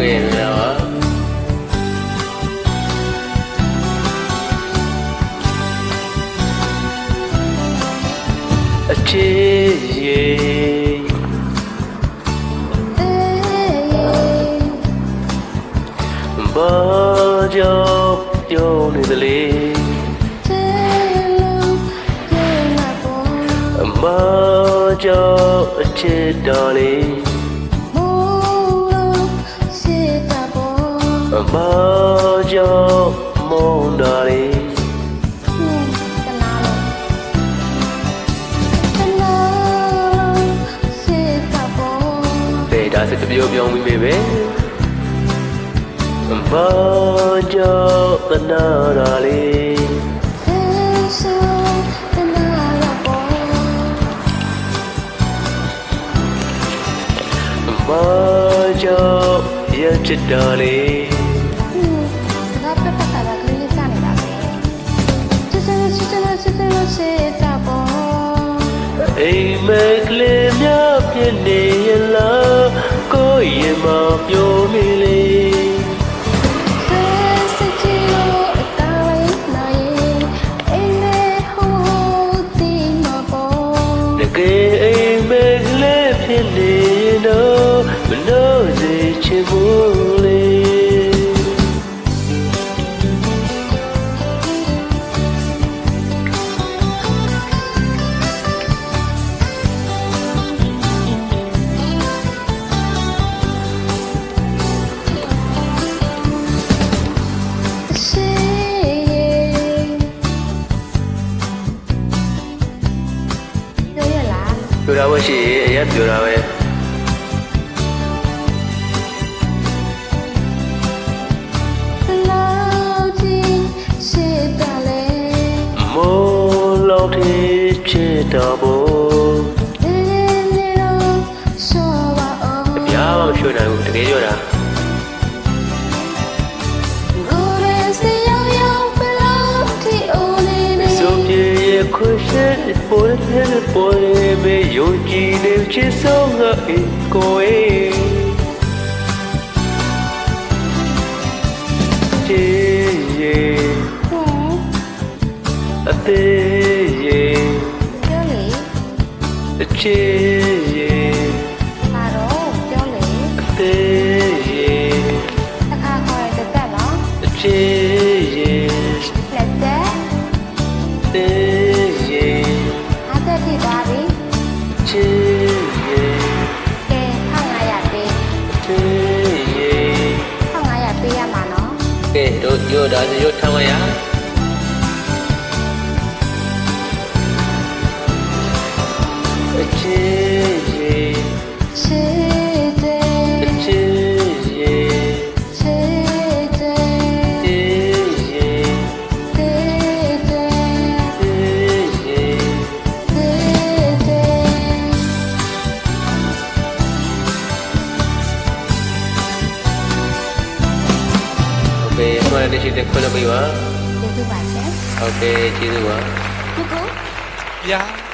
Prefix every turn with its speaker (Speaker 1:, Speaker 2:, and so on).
Speaker 1: ကဲလာပါအချေရေဘာကြောင့်ပြောနေသလဲအမကြောင့်အချစ်တော်လေး အမကြောင့်မုန်းတော်လေး对，ဒါစတပြောပြောင်းပြီးပဲဘာကြောင့်တနာရလေးဘာကြောင့်ရချစ်တော်လေး အိမ်မက်ကလေးများပြည့်နေရလားကိုယ်ရင်မပြော ပြောတာပဲရှိရဲ့အရက်ပြောတာပဲမိုးလောက်ထိဖြစ်တော့ဘူးဗျာမရွှေ့နိုင်ဘူးတကယ်ပြောတာ ရဲ့ခွရှိပေါ်တဲ့ပေါ်မေယုံကြည်နေချစ်ဆုံးငါအကိုယ်ချစ်ရဲ့ ကဲတို့ရောဒါဆို နဲ့တရှိတဲ့ခွင့်လုပ်ပေးပါကျေးဇူးပါရှင်ဟုတ်ကဲ့ကျေးဇူးပါကိုကိုပြာ